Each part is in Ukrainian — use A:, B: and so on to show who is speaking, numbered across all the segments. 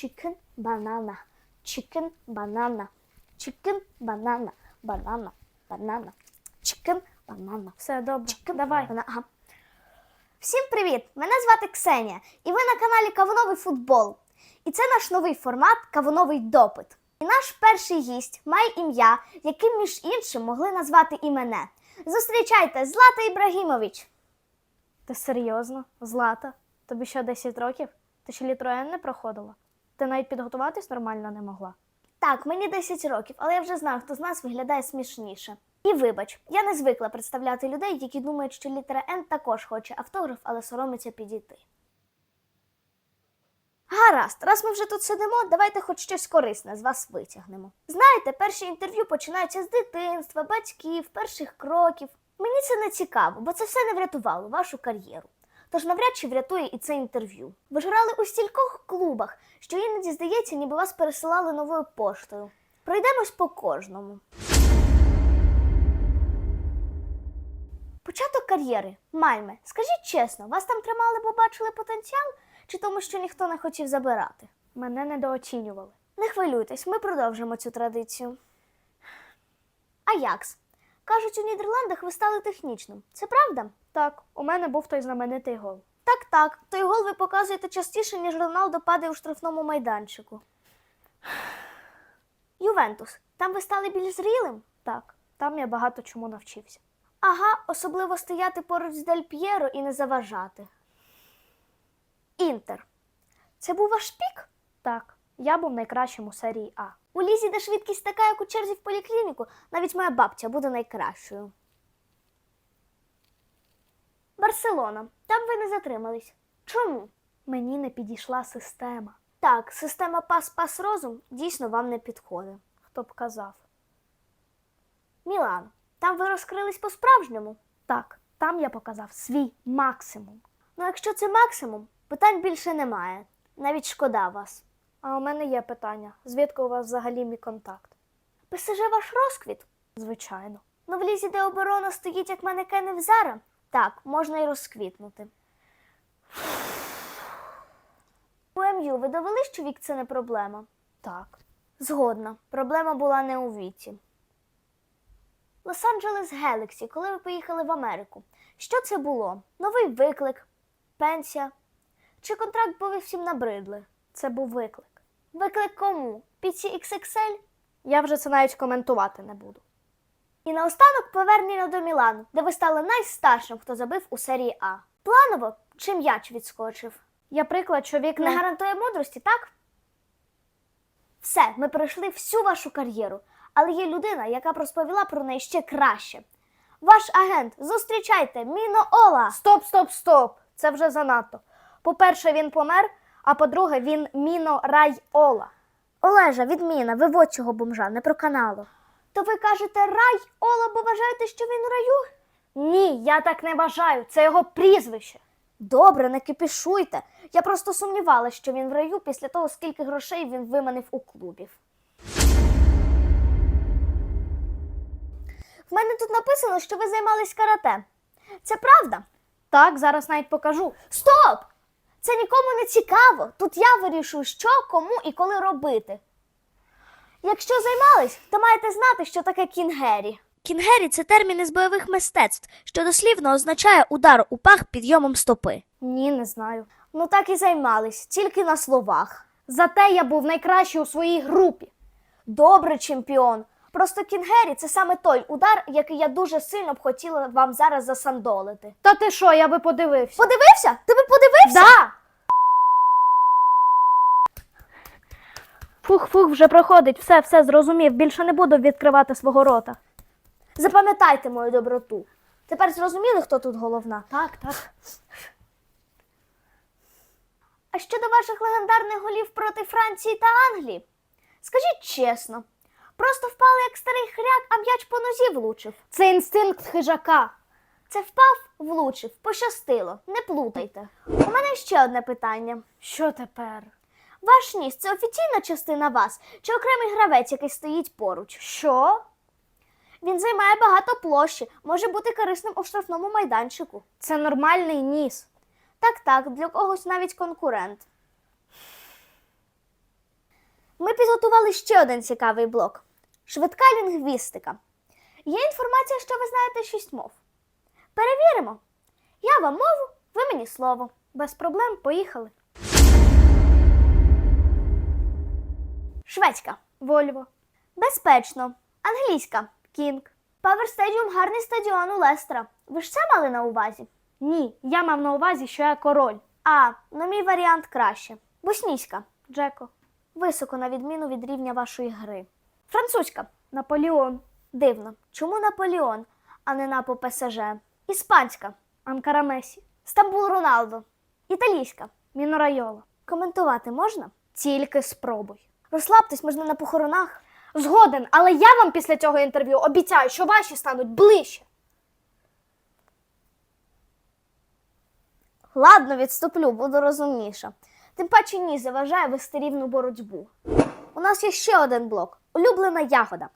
A: chicken, banana, chicken, banana, chicken, banana, banana, banana, chicken, banana.
B: Все добре.
A: Chicken,
B: Давай.
A: banana. Ага. Всім привіт! Мене звати Ксенія, і ви на каналі Кавуновий футбол. І це наш новий формат Кавуновий допит. І наш перший гість має ім'я, яким між іншим могли назвати і мене. Зустрічайте, Злата Ібрагімович.
B: Ти серйозно? Злата? Тобі що 10 років? Ти ще літроен не проходила? Ти навіть підготуватись нормально не могла.
A: Так, мені 10 років, але я вже знаю, хто з нас виглядає смішніше. І вибач, я не звикла представляти людей, які думають, що літера Н також хоче автограф, але соромиться підійти. Гаразд, раз ми вже тут сидимо, давайте хоч щось корисне з вас витягнемо. Знаєте, перші інтерв'ю починаються з дитинства, батьків, перших кроків. Мені це не цікаво, бо це все не врятувало вашу кар'єру. Тож навряд чи врятує і це інтерв'ю. Ви ж грали у стількох клубах, що іноді здається, ніби вас пересилали новою поштою. Пройдемось по кожному. Початок кар'єри. Мальме, скажіть чесно, вас там тримали, бо бачили потенціал, чи тому, що ніхто не хотів забирати?
B: Мене недооцінювали.
A: Не хвилюйтесь, ми продовжимо цю традицію. Аякс. Кажуть, у Нідерландах ви стали технічним. Це правда?
B: Так, у мене був той знаменитий гол.
A: Так, так. Той гол ви показуєте частіше, ніж Роналдо падає у штрафному майданчику. Ювентус. Там ви стали більш зрілим?
B: Так, там я багато чому навчився.
A: Ага, особливо стояти поруч з Дель П'єро і не заважати. Інтер. Це був ваш пік?
B: Так, я був найкращим у серії А.
A: У лізі, де швидкість така, як у черзі в поліклініку, навіть моя бабця буде найкращою. Барселона. Там ви не затримались. Чому?
B: Мені не підійшла система.
A: Так, система пас-пас-розум дійсно вам не підходить.
B: Хто б казав?
A: Мілан. Там ви розкрились по-справжньому.
B: Так, там я показав свій максимум.
A: Ну, якщо це максимум, питань більше немає. Навіть шкода вас.
B: А у мене є питання: звідки у вас взагалі мій контакт?
A: ПСЖ ваш розквіт.
B: Звичайно.
A: Ну, в лізі, де оборона стоїть як манекени в Зара, так, можна й розквітнути. У МЮ ви довели, що вік це не проблема?
B: Так.
A: Згодна. Проблема була не у віці. Лос-Анджелес Гелексі, коли ви поїхали в Америку. Що це було? Новий виклик, пенсія? Чи контракт, бо ви всім набридли?
B: Це був виклик.
A: Виклик кому? Піці XXL?
B: Я вже це навіть коментувати не буду.
A: І наостанок повернення до Мілану, де ви стали найстаршим, хто забив у серії А. Планово чи м'яч відскочив?
B: Я приклад, що вік
A: Не гарантує мудрості, так? Все, ми пройшли всю вашу кар'єру, але є людина, яка б розповіла про неї ще краще. Ваш агент, зустрічайте, Міно Ола!
B: Стоп, стоп, стоп! Це вже занадто. По-перше, він помер, а по-друге, він Міно Рай Ола.
A: Олежа, відміна, виводь цього бомжа, не про каналу. То ви кажете рай Ола, бо вважаєте, що він у раю?
B: Ні, я так не бажаю. Це його прізвище.
A: Добре, не кипішуйте. Я просто сумнівалася, що він в раю після того, скільки грошей він виманив у клубів. В мене тут написано, що ви займались карате. Це правда?
B: Так, зараз навіть покажу.
A: Стоп! Це нікому не цікаво. Тут я вирішую, що, кому і коли робити. Якщо займались, то маєте знати, що таке кінгері. Кінгері це термін із бойових мистецтв, що дослівно означає удар у пах підйомом стопи.
B: Ні, не знаю.
A: Ну так і займались, тільки на словах.
B: Зате я був найкращий у своїй групі.
A: Добре, чемпіон. Просто кінгері це саме той удар, який я дуже сильно б хотіла вам зараз засандолити.
B: Та ти що, я би подивився?
A: Подивився? Ти би подивився?
B: Да! Фух, фух, вже проходить. Все, все зрозумів. Більше не буду відкривати свого рота.
A: Запам'ятайте мою доброту. Тепер зрозуміли, хто тут головна?
B: Так, так.
A: А щодо ваших легендарних голів проти Франції та Англії, скажіть чесно, просто впали як старий хряк, а м'яч по нозі влучив.
B: Це інстинкт хижака.
A: Це впав, влучив, пощастило, не плутайте. У мене ще одне питання.
B: Що тепер?
A: Ваш ніс це офіційна частина вас чи окремий гравець, який стоїть поруч?
B: Що?
A: Він займає багато площі, може бути корисним у штрафному майданчику.
B: Це нормальний ніс.
A: Так, так, для когось навіть конкурент. Ми підготували ще один цікавий блок швидка лінгвістика. Є інформація, що ви знаєте шість мов. Перевіримо. Я вам мову, ви мені слово.
B: Без проблем, поїхали.
A: Шведська.
B: Вольво.
A: Безпечно. Англійська. Кінг. Павер Стедіум гарний стадіон у Лестера. Ви ж це мали на увазі?
B: Ні, я мав на увазі, що я король.
A: А, ну мій варіант краще. Боснійська.
B: Джеко.
A: Високо на відміну від рівня вашої гри. Французька.
B: Наполеон.
A: Дивно. Чому Наполеон, а не напо ПСЖ? Іспанська.
B: Анкара Месі.
A: Стамбул Роналдо. Італійська.
B: Мінорайола.
A: Коментувати можна?
B: Тільки спробуй.
A: Розслабтесь, можна на похоронах.
B: Згоден, але я вам після цього інтерв'ю обіцяю, що ваші стануть ближче.
A: Ладно, відступлю, буду розумніша. Тим паче ні, заважає вести рівну боротьбу. У нас є ще один блок улюблена ягода.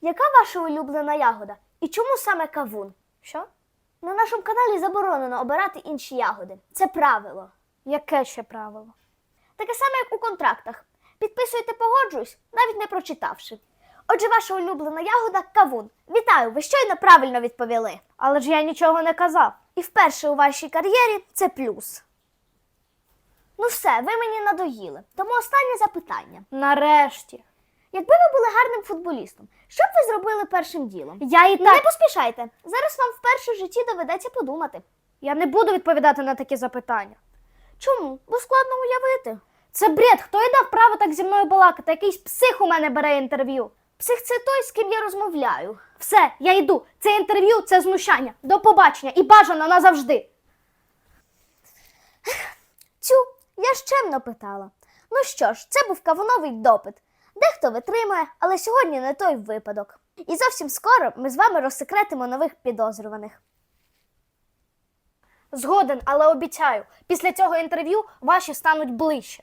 A: Яка ваша улюблена ягода? І чому саме кавун?
B: Що?
A: На нашому каналі заборонено обирати інші ягоди. Це правило.
B: Яке ще правило?
A: Таке саме, як у контрактах. Підписуйте, погоджуюсь, навіть не прочитавши. Отже, ваша улюблена ягода кавун. Вітаю, ви щойно правильно відповіли.
B: Але ж я нічого не казав.
A: І вперше у вашій кар'єрі це плюс. Ну все, ви мені надоїли. Тому останнє запитання.
B: Нарешті.
A: Якби ви були гарним футболістом, що б ви зробили першим ділом?
B: Я і
A: Не поспішайте. Зараз вам вперше в житті доведеться подумати.
B: Я не буду відповідати на такі запитання.
A: Чому? Бо складно уявити.
B: Це бред, хто й дав право так зі мною балакати? Якийсь псих у мене бере інтерв'ю.
A: Псих це той, з ким я розмовляю.
B: Все, я йду. Це інтерв'ю, це знущання. До побачення і бажано назавжди.
A: Цю я ж чемно питала. Ну що ж, це був кавуновий допит. Дехто витримує, але сьогодні не той випадок. І зовсім скоро ми з вами розсекретимо нових підозрюваних.
B: Згоден, але обіцяю, після цього інтерв'ю ваші стануть ближче.